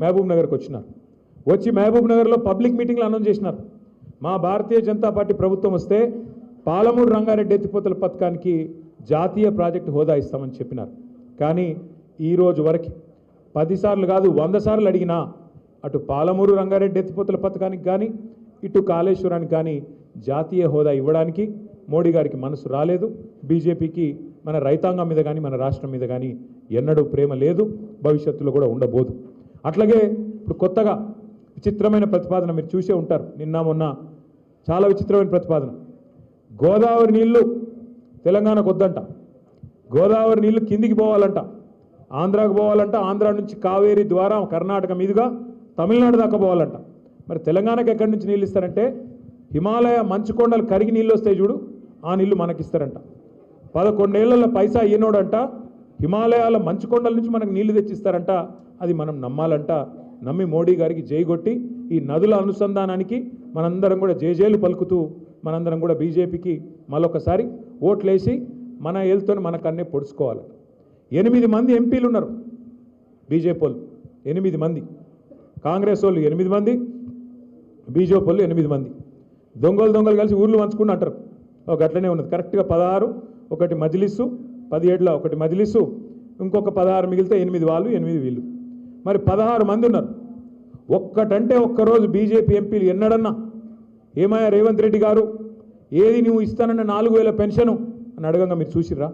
మహబూబ్ నగర్కి వచ్చినారు వచ్చి మహబూబ్ నగర్లో పబ్లిక్ మీటింగ్లు అనౌన్స్ చేసినారు. మా భారతీయ జనతా పార్టీ ప్రభుత్వం వస్తే పాలమూరు రంగారెడ్డి ఎత్తిపోతల పథకానికి జాతీయ ప్రాజెక్టు హోదా ఇస్తామని చెప్పినారు. కానీ ఈ రోజు వరకు పదిసార్లు కాదు వంద సార్లు అడిగినా అటు పాలమూరు రంగారెడ్డి ఎత్తిపోతల పథకానికి కానీ ఇటు కాళేశ్వరానికి కానీ జాతీయ హోదా ఇవ్వడానికి మోడీ గారికి మనసు రాలేదు. బీజేపీకి మన రైతాంగం మీద కానీ మన రాష్ట్రం మీద కానీ ఎన్నడూ ప్రేమ లేదు. భవిష్యత్తులో కూడా ఉండబోదు. అట్లాగే ఇప్పుడు కొత్తగా విచిత్రమైన ప్రతిపాదన మీరు చూసే ఉంటారు. నిన్న మొన్న చాలా విచిత్రమైన ప్రతిపాదన. గోదావరి నీళ్ళు తెలంగాణకు వద్దంట. గోదావరి నీళ్ళు కిందికి పోవాలంట. ఆంధ్రాకు పోవాలంట. ఆంధ్ర నుంచి కావేరి ద్వారా కర్ణాటక మీదుగా తమిళనాడు దాకా పోవాలంట. మరి తెలంగాణకు ఎక్కడి నుంచి నీళ్ళు ఇస్తారంటే హిమాలయ మంచుకొండలు కరిగి నీళ్ళు వస్తాయి చూడు ఆ నీళ్ళు మనకిస్తారంట. పదకొండేళ్ళలో పైసా ఈనోడంట. హిమాలయాల మంచు కొండల నుంచి మనకు నీళ్ళు తెచ్చిస్తారంట. అది మనం నమ్మాలంట. నమ్మి మోడీ గారికి జై కొట్టి ఈ నదుల అనుసంధానానికి మనందరం కూడా జేజేలు పలుకుతూ మనందరం కూడా బీజేపీకి మరొకసారి ఓట్లేసి మన ఏళ్ళతో మన కన్నే పొడుచుకోవాలి. ఎనిమిది మంది ఎంపీలు ఉన్నారు బీజేపీ వాళ్ళు. ఎనిమిది మంది. కాంగ్రెస్ వాళ్ళు ఎనిమిది మంది బీజేపీ వాళ్ళు ఎనిమిది మంది. దొంగలు దొంగలు కలిసి ఊర్లు పంచుకుని అంటారు. ఒక అట్లనే ఉన్నది. కరెక్ట్గా పదహారు ఒకటి మజిలిస్సు పదిహేడులో ఒకటి మదిలిసు ఇంకొక పదహారు మిగిలితే ఎనిమిది వాళ్ళు ఎనిమిది వీళ్ళు. మరి పదహారు మంది ఉన్నారు. ఒక్కటంటే ఒక్కరోజు బీజేపీ ఎంపీలు ఎన్నడన్నా? ఏమయ్యా రేవంత్ రెడ్డి గారు? ఏది నువ్వు ఇస్తానన్న నాలుగు వేల పెన్షను? అని అడగంగా మీరు చూసిర్రా?